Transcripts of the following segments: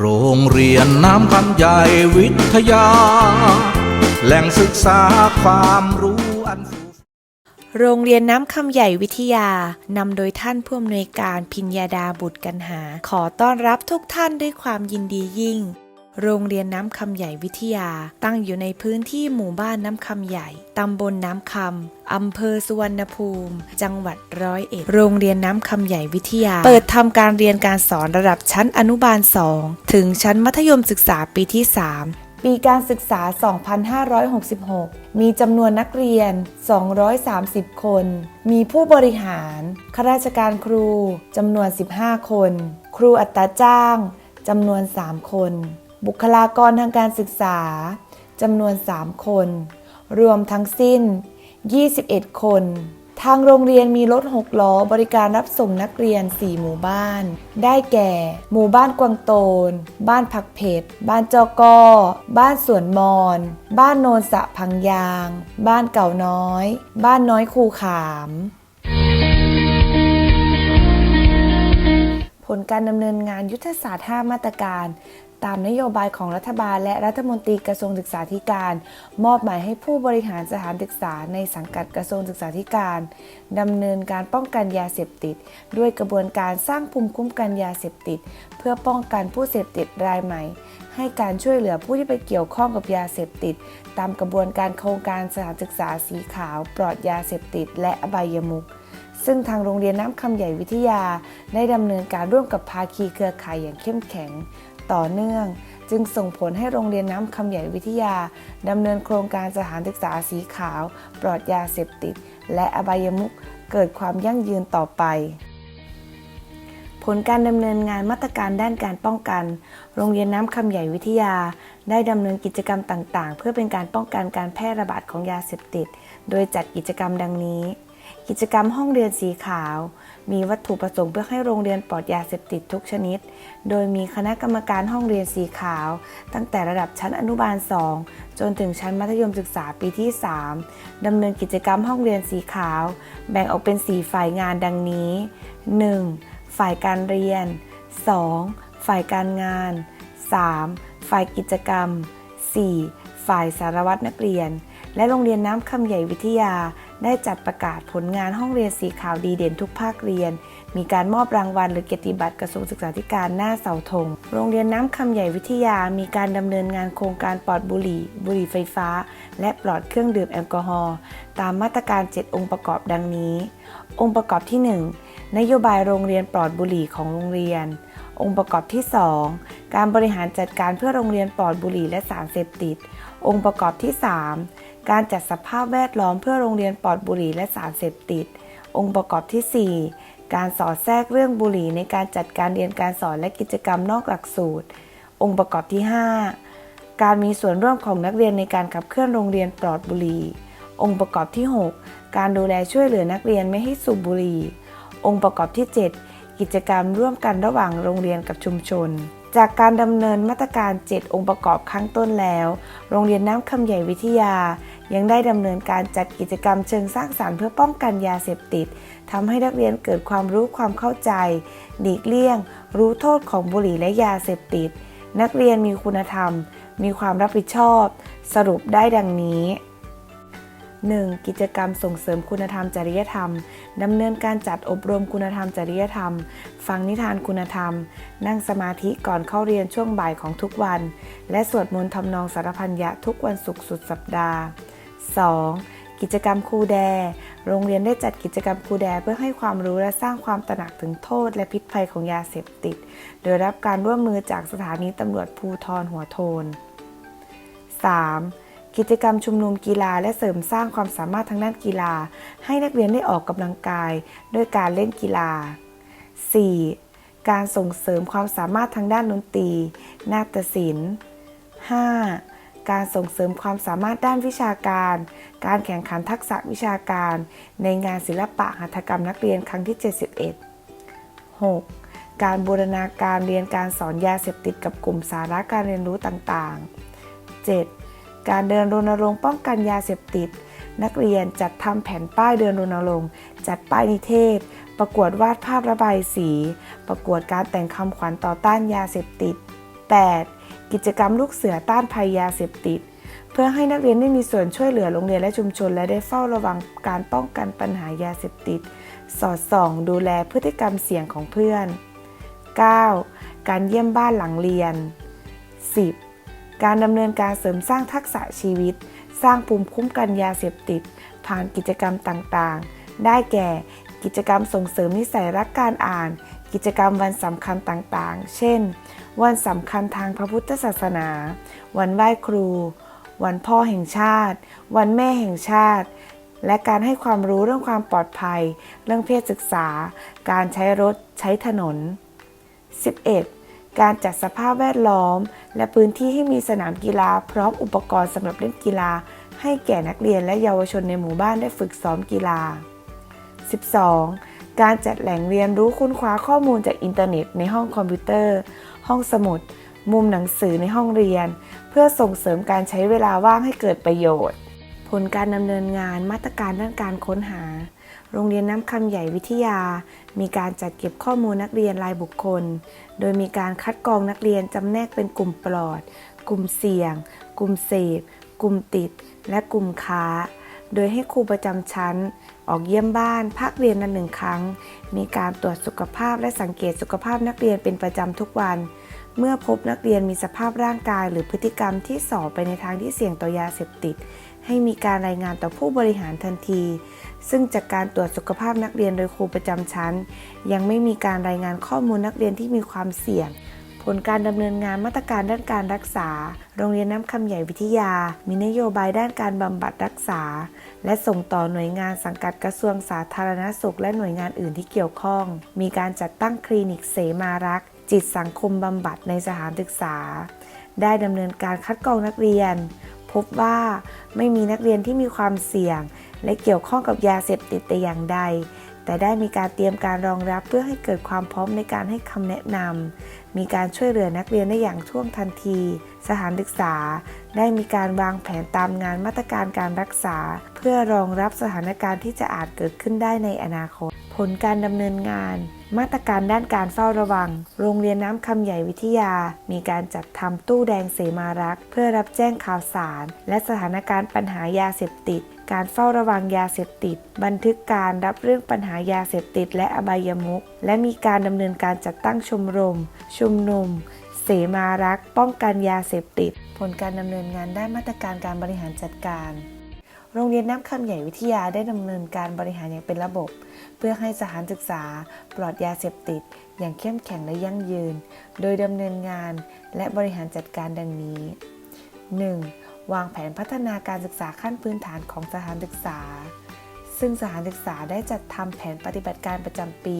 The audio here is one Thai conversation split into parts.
โรงเรียนน้ำคำใหญ่วิทยา แหล่งศึกษาความรู้อันโรงเรียนน้ำคำใหญ่วิทยานำโดยท่านผู้อำนวยการพิญญาดาบุตรกันหา ขอต้อนรับทุกท่านด้วยความยินดียิ่ง โรงเรียนน้ำคำใหญ่วิทยา ตั้งอยู่ในพื้นที่หมู่บ้านน้ำคำใหญ่ ตำบลน้ำคำ อำเภอสุวรรณภูมิ จังหวัดร้อยเอ็ด โรงเรียนน้ำคำใหญ่วิทยา เปิดทำการเรียนการสอนระดับชั้นอนุบาล 2 ถึงชั้นมัธยมศึกษาปีที่ 3ปีการศึกษา 2566 มีจำนวนนักเรียน 230 คน มีผู้บริหาร ข้าราชการครู จำนวน 15 คน ครูอัตราจ้าง จำนวน 3 คน บุคลากรทางการศึกษาจำนวน 3 คน รวมทั้งสิ้น 21 คน ทางโรงเรียนมีรถ 6 ล้อบริการรับส่งนักเรียน 4 หมู่บ้าน ได้แก่ หมู่บ้านกวางโตน บ้านผักเผ็ด บ้านจอกอ บ้านสวนมอน บ้านโนนสะพังยาง บ้านเก่าน้อย บ้านน้อยคูขาม ผลการดำเนินงานยุทธศาสตร์ 5 มาตรการ ตามนโยบายของรัฐบาล และรัฐมนตรีกระทรวงศึกษาธิการ มอบหมายให้ผู้บริหารสถานศึกษาในสังกัดกระทรวงศึกษาธิการดำเนินการป้องกันยาเสพติด ด้วยกระบวนการสร้างภูมิคุ้มกันยาเสพติด เพื่อป้องกันผู้เสพติดรายใหม่ ให้การช่วยเหลือผู้ที่ไปเกี่ยวข้องกับยาเสพติด ตามกระบวนการโครงการสถานศึกษาสีขาว ปลอดยาเสพติด และอบายมุขซึ่งทางโรงเรียนน้ำคำใหญ่วิทยา ได้ดำเนินการร่วมกับภาคีเครือข่ายอย่างเข้มแข็ง ต่อเนื่อง จึงส่งผลให้โรงเรียนน้ำคำใหญ่วิทยาดำเนินโครงการสถานศึกษาสีขาว ปลอดยาเสพติด และอบายมุขเกิดความยั่งยืนต่อไป ผลการดำเนินงานมาตรการด้านการป้องกัน โรงเรียนน้ำคำใหญ่วิทยา ได้ดำเนินกิจกรรมต่าง ๆ เพื่อเป็นการป้องกันการแพร่ระบาดของยาเสพติด โดยจัดกิจกรรมดังนี้ กิจกรรมห้องเรียนสีขาว มีวัตถุประสงค์เพื่อให้โรงเรียนปลอดยาเสพติดทุกชนิด โดยมีคณะกรรมการห้องเรียนสีขาว ตั้งแต่ระดับชั้นอนุบาล 2 จนถึงชั้นมัธยมศึกษาปีที่ 3ดำเนินกิจกรรมห้องเรียนสีขาว แบ่งออกเป็น 4 ฝ่ายงานดังนี้ 1. ฝ่ายการเรียน 2. ฝ่ายการงาน 3. ฝ่ายกิจกรรม 4. ฝ่ายสารวัตรนักเรียน และโรงเรียนน้ำคำใหญ่วิทยา ได้จัดประกาศผลงานห้องเรียนสีขาวดีเด่นทุกภาคเรียน มีการมอบรางวัลหรือเกียรติบัตรกระทรวงศึกษาธิการหน้าเสาธง โรงเรียนน้ำคำใหญ่วิทยา มีการดำเนินงานโครงการปลอดบุหรี่ บุหรี่ไฟฟ้า และปลอดเครื่องดื่มแอลกอฮอล์ตามมาตรการ 7 องค์ประกอบดังนี้ องค์ประกอบที่ 1 นโยบายโรงเรียนปลอดบุหรี่ของโรงเรียน องค์ประกอบที่ 2 การบริหารจัดการเพื่อโรงเรียนปลอดบุหรี่และสารเสพติด องค์ประกอบที่ 3 การจัดสภาพแวดล้อมเพื่อโรงเรียนปลอดบุหรี่และสารเสพติด องค์ประกอบที่ 4 การสอดแทรกเรื่องบุหรี่ในการจัดการเรียนการสอนและกิจกรรมนอกหลักสูตร องค์ประกอบที่ 5 การมีส่วนร่วมของนักเรียนในการขับเคลื่อนโรงเรียนปลอดบุหรี่ องค์ประกอบที่ 6 การดูแลช่วยเหลือนักเรียนไม่ให้สูบบุหรี่ องค์ประกอบที่ 7 กิจกรรมร่วมกันระหว่างโรงเรียนกับชุมชนจากการดำเนินมาตรการ 7 องค์ประกอบข้างต้นแล้ว โรงเรียนน้ำคำใหญ่วิทยา ยังได้ดำเนินการจัดกิจกรรมเชิงสร้างสารรค์เพื่อป้องกันยาเสพติดทำให้นักเรียนเกิดความรู้ความเข้าใจหลีกเลี่ยง รู้โทษของบุหรี่และยาเสพติด นักเรียนมีคุณธรรม มีความรับผิดชอบ สรุปได้ดังนี้ 1. กิจกรรมส่งเสริมคุณธรรมจริยธรรม ดำเนินการจัดอบรมคุณธรรมจริยธรรม ฟังนิทานคุณธรรม นั่งสมาธิก่อนเข้าเรียนช่วงบ่ายของทุกวัน และสวดมนต์ทำนองสารพันยะทุกวันศุกร์สุดสัปดาห์ 2. กิจกรรมครูแด โรงเรียนได้จัดกิจกรรมครูแดเพื่อให้ความรู้และสร้างความตระหนักถึงโทษและพิษภัยของยาเสพติด โดยรับการร่วมมือจากสถานีตำรวจภูทรหัวโทน 3. กิจกรรมชุมนุมกีฬาและเสริมสร้างความสามารถทางด้านกีฬา ให้นักเรียนได้ออกกำลังกายด้วยการเล่นกีฬา 4. การส่งเสริมความสามารถทางด้านดนตรี นาฏศิลป์ 5. การส่งเสริมความสามารถด้านวิชาการ การแข่งขันทักษะวิชาการ ในงานศิลปะหัตถกรรมนักเรียนครั้งที่ 71 6. การบูรณาการเรียนการสอนยาเสพติดกับกลุ่มสาระการเรียนรู้ต่างๆ 7. การเดินรณรงค์ป้องกันยาเสพติด นักเรียนจัดทำแผ่นป้ายเดินรณรงค์ จัดป้ายนิเทศ ประกวดวาดภาพระบายสี ประกวดการแต่งคำขวัญต่อต้านยาเสพติด 8. กิจกรรมลูกเสือต้านภัยยาเสพติด เพื่อให้นักเรียนได้มีส่วนช่วยเหลือโรงเรียนและชุมชน และได้เฝ้าระวังการป้องกันปัญหายาเสพติด สอดส่อง ดูแลพฤติกรรมเสี่ยงของเพื่อน 9. การเยี่ยมบ้านหลังเรียน 10. การดำเนินการเสริมสร้างทักษะชีวิต สร้างภูมิคุ้มกันยาเสพติด ผ่านกิจกรรมต่างๆ ได้แก่ กิจกรรมส่งเสริมนิสัยรักการอ่าน กิจกรรมวันสำคัญต่างๆ เช่น วันสำคัญทางพระพุทธศาสนา วันไหว้ครู วันพ่อแห่งชาติ วันแม่แห่งชาติ และการให้ความรู้เรื่องความปลอดภัย เรื่องเพศศึกษา การใช้รถใช้ถนน 11. การจัดสภาพแวดล้อม และพื้นที่ให้มีสนามกีฬาพร้อมอุปกรณ์สำหรับเล่นกีฬา ให้แก่นักเรียนและเยาวชนในหมู่บ้านได้ฝึกซ้อมกีฬา 12. การจัดแหล่งเรียนรู้ค้นคว้าข้อมูลจากอินเทอร์เน็ตในห้องคอมพิวเตอร์ ห้องสมุด มุมหนังสือในห้องเรียน เพื่อส่งเสริมการใช้เวลาว่างให้เกิดประโยชน์ ผลการดำเนินงานมาตรการด้านการค้นหา โรงเรียนน้ำคำใหญ่วิทยา มีการจัดเก็บข้อมูลนักเรียนรายบุคคล โดยมีการคัดกรองนักเรียนจำแนกเป็นกลุ่มปลอด กลุ่มเสี่ยง กลุ่มเสพ กลุ่มติด และกลุ่มค้า โดยให้ครูประจำชั้น ออกเยี่ยมบ้านภาคเรียนละหนึ่งครั้ง มีการตรวจสุขภาพและสังเกตสุขภาพนักเรียนเป็นประจำทุกวัน เมื่อพบนักเรียนมีสภาพร่างกายหรือพฤติกรรมที่ส่อไปในทางที่เสี่ยงต่อยาเสพติด ให้มีการรายงานต่อผู้บริหารทันที ซึ่งจากการตรวจสุขภาพนักเรียนโดยครูประจำชั้น ยังไม่มีการรายงานข้อมูลนักเรียนที่มีความเสี่ยง ผลการดำเนินงานมาตรการด้านการรักษา โรงเรียนน้ำคำใหญ่วิทยา มีนโยบายด้านการบำบัดรักษา และส่งต่อหน่วยงานสังกัดกระทรวงสาธารณสุข และหน่วยงานอื่นที่เกี่ยวข้อง มีการจัดตั้งคลินิกเสมารักษ์จิตสังคมบำบัดในสถานศึกษา ได้ดำเนินการคัดกรองนักเรียน พบว่าไม่มีนักเรียนที่มีความเสี่ยง และเกี่ยวข้องกับยาเสพติดแต่อย่างใด แต่ได้มีการเตรียมการรองรับเพื่อให้เกิดความพร้อมในการให้คำแนะนำ มีการช่วยเหลือนักเรียนได้อย่างท่วงทันที สถานศึกษา ได้มีการวางแผนตามงานมาตรการการรักษา เพื่อรองรับสถานการณ์ที่จะอาจเกิดขึ้นได้ในอนาคต ผลการดำเนินงาน มาตรการด้านการเฝ้าระวัง โรงเรียนน้ำคำใหญ่วิทยา มีการจัดทำตู้แดงเสมารัก เพื่อรับแจ้งข่าวสาร และสถานการณ์ปัญหายาเสพติด การเฝ้าระวังยาเสพติด บันทึกการรับเรื่องปัญหายาเสพติด และอบายมุขและมีการดำเนินการจัดตั้งชมรม ชุมนุม เสมารักษ์ป้องกันยาเสพติด ผลการดำเนินงานด้านมาตรการการบริหารจัดการโรงเรียนน้ำคำใหญ่วิทยาได้ดำเนินการบริหารอย่างเป็นระบบ เพื่อให้สถานศึกษาปลอดยาเสพติด อย่างเข้มแข็งและยั่งยืน โดยดำเนินงานและบริหารจัดการดังนี้ 1. วางแผนพัฒนาการศึกษาขั้นพื้นฐานของสถานศึกษา ซึ่งสถานศึกษาได้จัดทำแผนปฏิบัติการประจำปี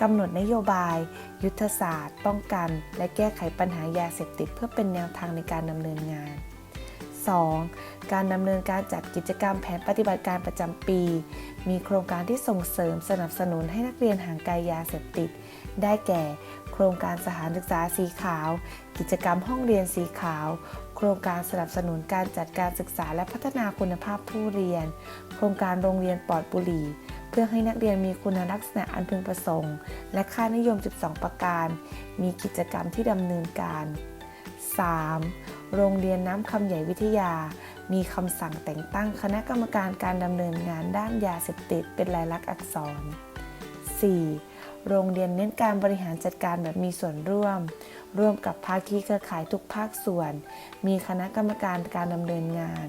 กำหนดนโยบาย ยุทธศาสตร์ ป้องกัน และแก้ไขปัญหายาเสพติดเพื่อเป็นแนวทางในการดำเนินงาน 2. การดำเนินการจัดกิจกรรมแผนปฏิบัติการประจำปี มีโครงการที่ส่งเสริมสนับสนุนให้นักเรียนห่างไกลยาเสพติด ได้แก่ โครงการสถานศึกษาสีขาว กิจกรรมห้องเรียนสีขาว โครงการสนับสนุนการจัดการศึกษาและพัฒนาคุณภาพผู้เรียน โครงการโรงเรียนปลอดบุหรี่ เพื่อให้นักเรียนมีคุณลักษณะอันพึงประสงค์ และค่านิยม 12 ประการ มีกิจกรรมที่ดำเนินการ 3. โรงเรียนน้ำคำใหญ่วิทยา มีคำสั่งแต่งตั้งคณะกรรมการการดำเนินงานด้านยาเสพติดเป็นลายลักษณ์อักษร 4. โรงเรียนเน้นการบริหารจัดการแบบมีส่วนร่วม ร่วมกับภาคีเครือข่ายทุกภาคส่วน มีคณะกรรมการการดำเนินงาน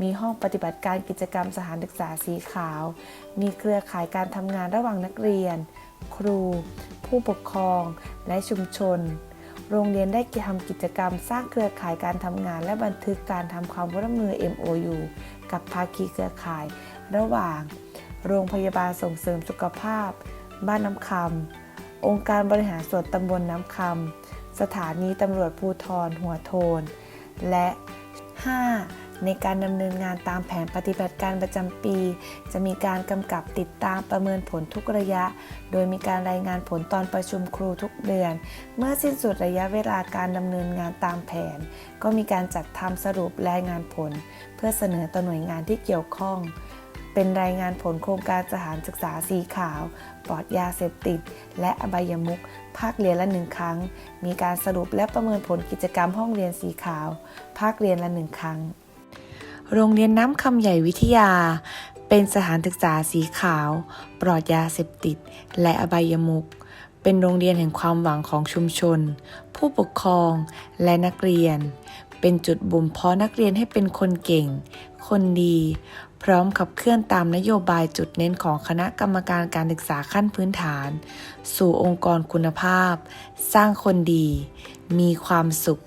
มีห้องปฏิบัติการกิจกรรมสถานศึกษาสีขาว มีเครือข่ายการทำงานระหว่างนักเรียน ครู ผู้ปกครอง และชุมชน โรงเรียนได้ทำกิจกรรมสร้างเครือข่ายการทำงาน และบันทึกการทำความร่วมมือ MOU กับภาคีเครือข่าย ระหว่าง โรงพยาบาลส่งเสริมสุขภาพ บ้านน้ำคำองค์การบริหารส่วนตำบลน้ำคำ สถานีตำรวจภูทรหัวโทน และ 5. ในการดำเนินงานตามแผนปฏิบัติการประจำปี จะมีการกำกับติดตามประเมินผลทุกระยะ โดยมีการรายงานผลตอนประชุมครูทุกเดือน เมื่อสิ้นสุดระยะเวลาการดำเนินงานตามแผน ก็มีการจัดทำสรุปรายงานผล เพื่อเสนอต่อหน่วยงานที่เกี่ยวข้อง เป็นรายงานผลโครงการสถานศึกษาสีขาว ปลอดยาเสพติด และอบายมุขภาคเรียนละหนึ่งครั้ง มีการสรุปและประเมินผลกิจกรรมห้องเรียนสีขาว ภาคเรียนละหนึ่งครั้ง โรงเรียนน้ำคำใหญ่วิทยา เป็นสถานศึกษาสีขาว ปลอดยาเสพติด และอบายมุขเป็นโรงเรียนแห่งความหวังของชุมชน ผู้ปกครองและนักเรียน เป็นจุดบ่มเพาะนักเรียนให้เป็นคนเก่ง คนดี พร้อมขับเคลื่อนตามนโยบายจุดเน้นของคณะกรรมการการศึกษาขั้นพื้นฐาน สู่องค์กรคุณภาพ สร้างคนดี มีความสุข